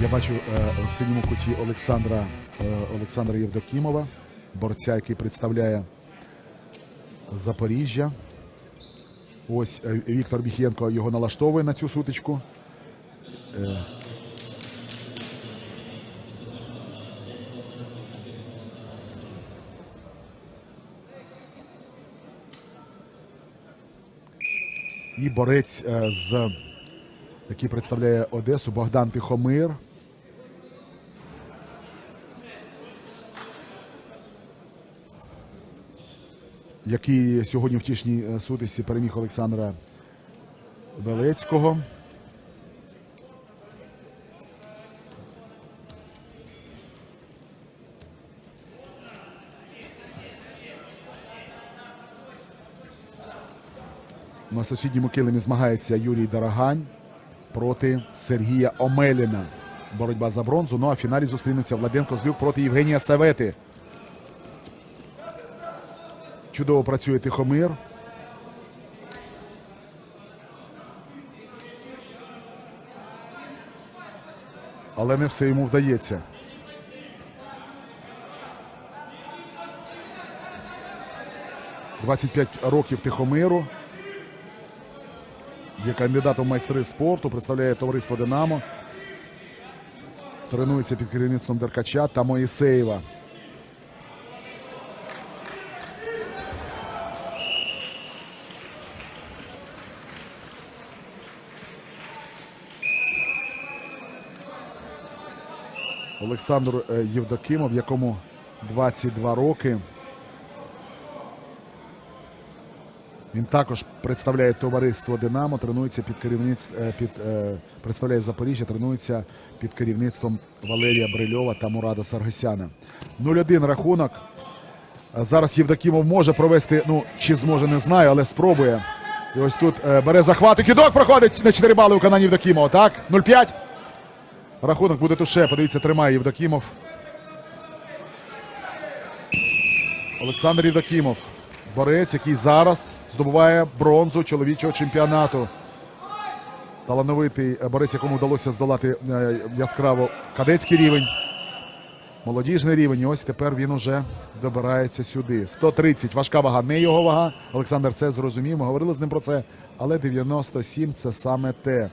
Я бачу е, в синьому куті Олександра, е, Олександра Євдокімова, борця, який представляє Запоріжжя. Ось е, Віктор Біхєнко його налаштовує на цю сутичку. І борець, з, який представляє Одесу, Богдан Тихомир. Який сьогодні в тішній е, сутисі переміг Олександра Белецького. На сусідньому килимі змагається Юрій Дорогань проти Сергія Омеліна. Боротьба за бронзу. Ну а в фіналі зустрінуться Владенко Злюк проти Євгенія Савети. Чудово працює Тихомир. Але не все йому вдається. «25 років Тихомиру. Є кандидатом майстри спорту, представляє товариство Динамо. Тренується під керівництвом Деркача та Моїсеєва. Олександр е, Євдокимов, якому 22 роки. Він також представляє товариство Динамо, тренується під керівництвом під е, представляє Запоріжжя, тренується під керівництвом Валерія Брильова та Мурада Саргасяна. 0-1 рахунок. Зараз Євдокімов може провести, ну чи зможе, не знаю, але спробує. І ось тут е, бере захват і кидок проходить на 4 бали у виконанні Євдокімова. Так, 0-5. Рахунок буде туше. Подивіться, тримає Євдокімов. Олександр Євдокімов. Борець, який зараз здобуває бронзу чоловічого чемпіонату. Талановитий борець, якому вдалося здолати е, яскраво кадетський рівень. Молодіжний рівень. Ось тепер він уже добирається сюди. 130. Важка вага, не його вага. Олександр це зрозумів. Ми говорили з ним про це. Але 97 це саме те.